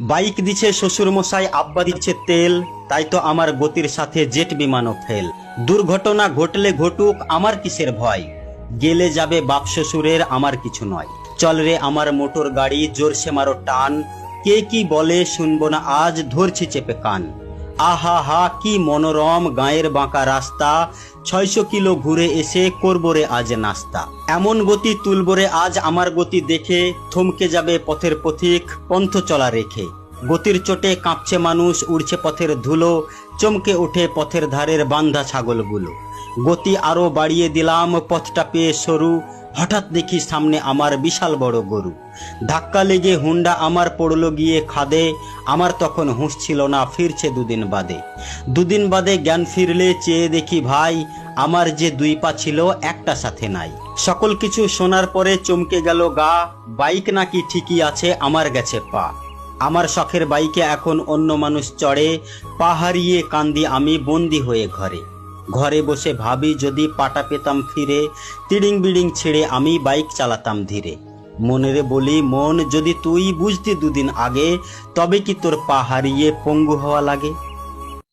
Bike দিছে শ্বশুর মশাই আব্বা দিচ্ছে তেল, তাই তো আমার গতির সাথে জেট বিমানও ফেল। দুর্ঘটনা ঘটলে ঘটুক আমার কিসের ভয়? গেলে যাবে বাপ শ্বশুরের, আমার কিছু নয়। চল রে আমার মোটর গাড়ি, জোরসে মারো টান। কে কি বলে শুনব না, আজ ধরছি চেপে কান। আহা হা, কি মনোরম গায়ের বাঁকা রাস্তা। ছয়শো কিলো ঘুরে এসে করব রে আজ নাস্তা। এমন গতি তুলবো রে আজ আমার গতি দেখে থমকে যাবে পথের পথিক পন্থ চলা রেখে। গতির চোটে কাঁপছে মানুষ, উড়ছে পথের ধুলো, চমকে ওঠে পথের ধারের বান্ধা ছাগলগুলো। গতি আরও বাড়িয়ে দিলাম, পথটা পেয়ে সরু। হঠাৎ দেখি সামনে আমার বিশাল বড় গরু। ধাক্কা লেগে হুন্ডা আমার পড়ল গিয়ে খাদে। আমার তখন হুঁশ ছিল না, ফিরছে দুদিন বাদে। দুদিন বাদে জ্ঞান ফিরলে চেয়ে দেখি, ভাই, আমার যে দুই পা ছিল, একটা সাথে নাই। সকল কিছু শোনার পরে চমকে গেল গা। বাইক নাকি ঠিকই আছে, আমার গেছে পা। আমার শখের বাইকে এখন অন্য মানুষ চড়ে। পা হারিয়ে কান্দি আমি বন্দি হয়ে ঘরে। ঘরে বসে ভাবি যদি পাটা পেতাম ফিরে, তিড়িং বিড়িং ছেড়ে আমি বাইক চালাতাম ধীরে। মনেরে বলি, মন, যদি তুই বুঝতি দুদিন আগে, তবে কি তোর পা হারিয়ে পঙ্গু হওয়া লাগে?